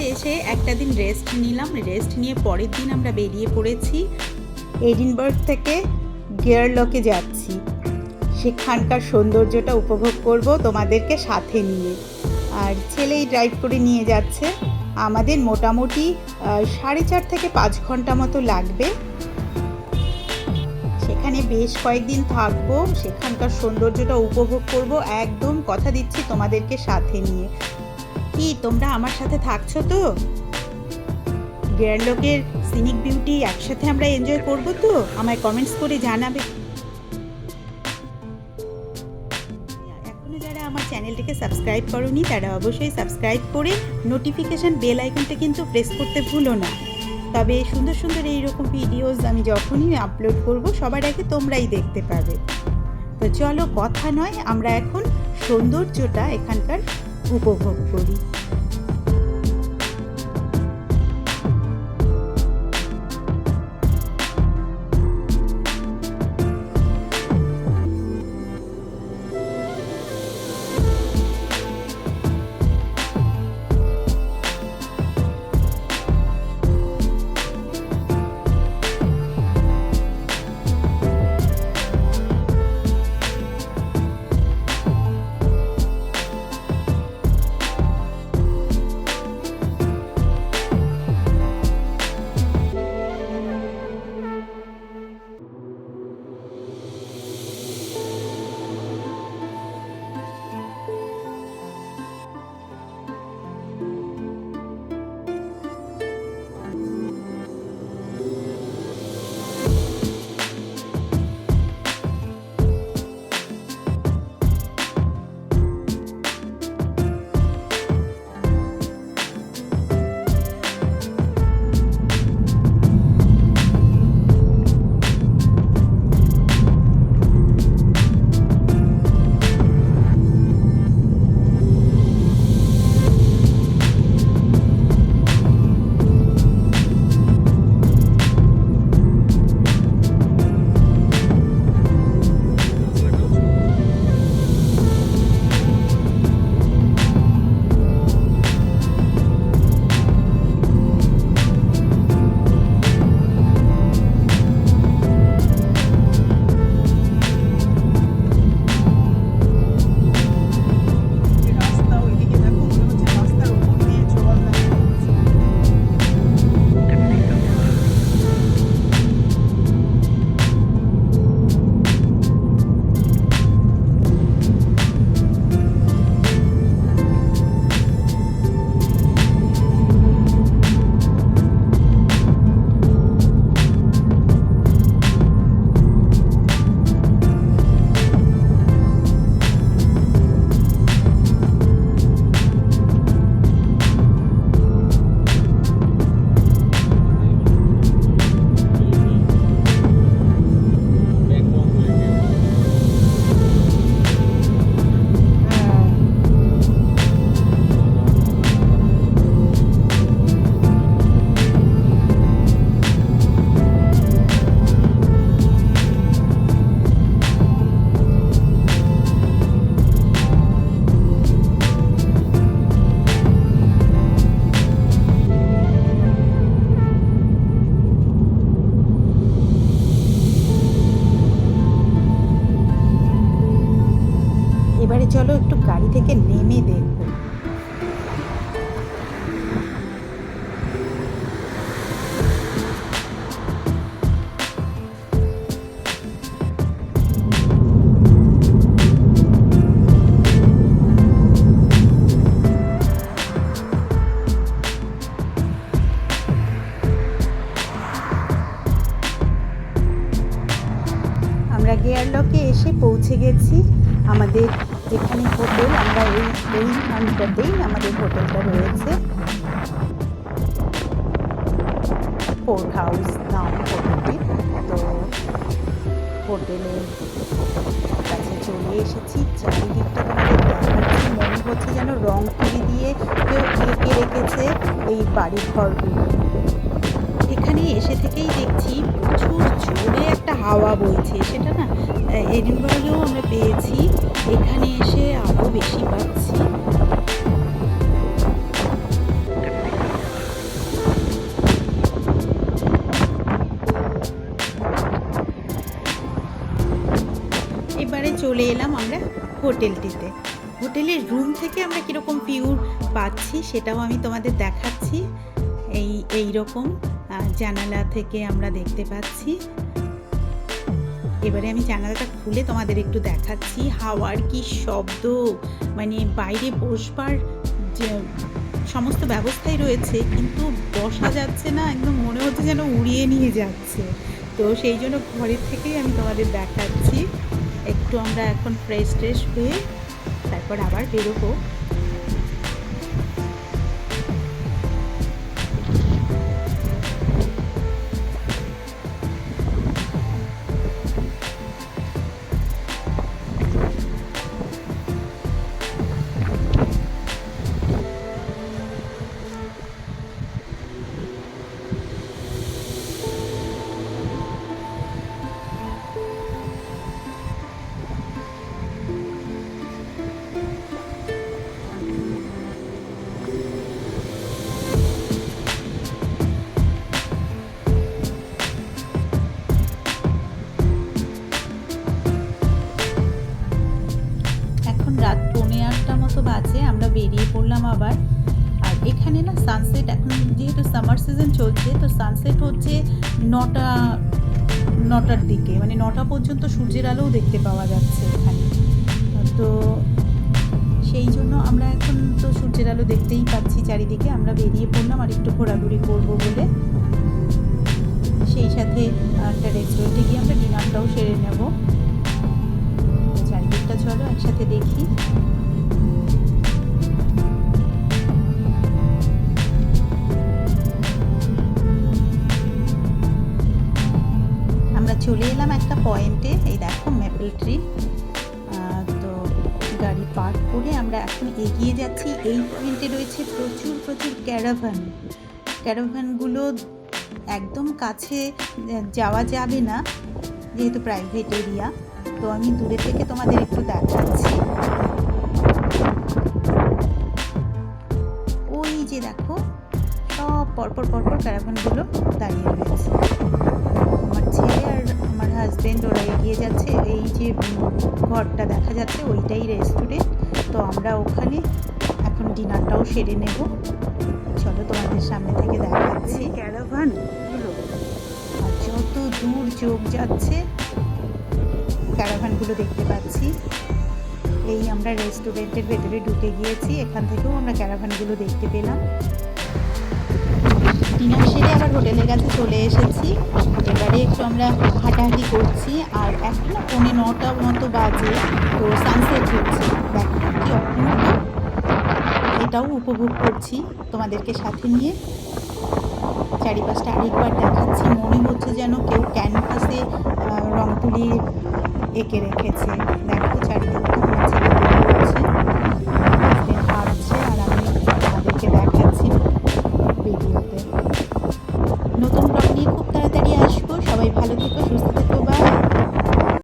একটা দিন রেস্ট নিলাম। রেস্ট নিয়ে পরের দিন আমরা বেরিয়ে পড়েছি এডিনবার্গ থেকে গিয়ারলকে যাচ্ছি। সেখানকার সৌন্দর্যটা উপভোগ করব তোমাদেরকে সাথে নিয়ে। আর ছেলেই ড্রাইভ করে নিয়ে যাচ্ছে। আমাদের মোটামুটি সাড়ে চার থেকে পাঁচ ঘণ্টা মতো লাগবে। সেখানে বেশ কয়েকদিন থাকব। সেখানকার সৌন্দর্যটা উপভোগ করব। একদম কথা দিচ্ছি তোমাদেরকে সাথে নিয়ে। কি, তোমরা আমার সাথে থাকছো তো? গেরলোকের সিনিক বিউটি একসাথে আমরা এনজয় করব তো? আমায় কমেন্টস করে জানাবে। এখনও যারা আমার চ্যানেলটিকে সাবস্ক্রাইব করোনি, তারা অবশ্যই সাবস্ক্রাইব করে নোটিফিকেশন বেল আইকনটা কিন্তু প্রেস করতে ভুলো না। তবে সুন্দর সুন্দর এইরকম ভিডিওস আমি যখনই আপলোড করব, সবার আগে তোমরাই দেখতে পাবে। তো চলো, কথা নয়, আমরা এখন সৌন্দর্যটা এখানকার উপভোগ করি। আমরা গেয়ারলকে এসে পৌঁছে গেছি। আমাদের যেখানে হোটেল, আমরা এই এই খানটাতেই আমাদের হোটেলটা রয়েছে। পোর্ট হাউস নাম হোটেলটি। তো হোটেলের কাছে চলে এসেছি। চারিদিকটা দেখাচ্ছি। মনে হচ্ছে যেন রং তুলি দিয়ে কেউ এঁকে রেখেছে এই বাড়ি ঘরগুলো এখানে এসে থেকেই দেখছি প্রচুর জোরে একটা হাওয়া বইছে। সেটা না এডিনবার্গেও আমরা পেয়েছি। এখানে এসে আরও বেশি পাচ্ছি। এবারে চলে এলাম আমরা হোটেলটিতে। হোটেলের রুম থেকে আমরা কীরকম পিউর পাচ্ছি সেটাও আমি তোমাদের দেখাচ্ছি। এই এই রকম জানালা থেকে আমরা দেখতে পাচ্ছি। এবারে আমি জানালাটা খুলে তোমাদের একটু দেখাচ্ছি। হাওয়ার কি শব্দ? মানে বাইরে বসবার যে সমস্ত ব্যবস্থাই রয়েছে, কিন্তু বসা যাচ্ছে না, একদম মনে হচ্ছে যেন উড়িয়ে নিয়ে যাচ্ছে। তো সেই জন্য ঘরের থেকেই আমি তোমাদের দেখাচ্ছি। একটু আমরা এখন ফ্রেশ ট্রেশ হয়ে তারপর আবার বেরোবো। বেরিয়ে আবার। আর এখানে না সানসেট এখন যেহেতু সামার সিজন চলছে, তো সানসেট হচ্ছে নটা, নটার দিকে। মানে নটা পর্যন্ত সূর্যের আলোও দেখতে পাওয়া যাচ্ছে এখানে। তো সেই জন্য আমরা এখন তো সূর্যের আলো দেখতেই পাচ্ছি চারিদিকে। আমরা বেরিয়ে পড়লাম আর একটু ঘোরাঘুরি করব বলে। সেই সাথে একটা রেস্টুরেন্টে গিয়ে আমরা ডিনারটাও সেরে নেব। চারিদিকটা চলো একসাথে দেখি। চলে এলাম একটা পয়েন্টে এই দেখো মেপল ট্রি তো গাড়ি পার্ক করে আমরা এখন এগিয়ে যাচ্ছি। এই পয়েন্টে রয়েছে প্রচুর প্রচুর ক্যারাভান ক্যারাভানগুলো একদম কাছে যাওয়া যাবে না, যেহেতু প্রাইভেট এরিয়া তো আমি দূরে থেকে তোমাদের একটু দেখাচ্ছি। ওই যে দেখো, সব পরপর পরপর ক্যারাভানগুলো দাঁড়িয়ে রয়েছে। আমার হাজবেন্ড ওরা এগিয়ে যাচ্ছে এই যে ঘরটা দেখা যাচ্ছে ওইটাই রেস্টুরেন্ট তো আমরা ওখানে এখন ডিনারটাও সেরে নেব। চলো তোমাদের সামনে থেকে দেখাচ্ছি। ক্যারাভান আর যত দূর চোখ যাচ্ছে ক্যারাভানগুলো দেখতে পাচ্ছি। এই আমরা রেস্টুরেন্টের ভেতরে ঢুকে গিয়েছি এখান থেকেও আমরা ক্যারাভানগুলো দেখতে পেলাম। ডিনার সেরে আবার হোটেলের কাছে চলে এসেছি। এবারে একটু আমরা হাঁটাহাঁটি করছি আর এখন পৌনে নটা মতো বাজে, তো সানসেট হচ্ছে। দেখো কি অপূর্ব। এটাও উপভোগ করছি তোমাদেরকে সাথে নিয়ে। চারিপাশটা আরেকবার দেখাচ্ছি। মনে হচ্ছে যেন কেউ ক্যানভাসে রং তুলি এঁকে রেখেছে।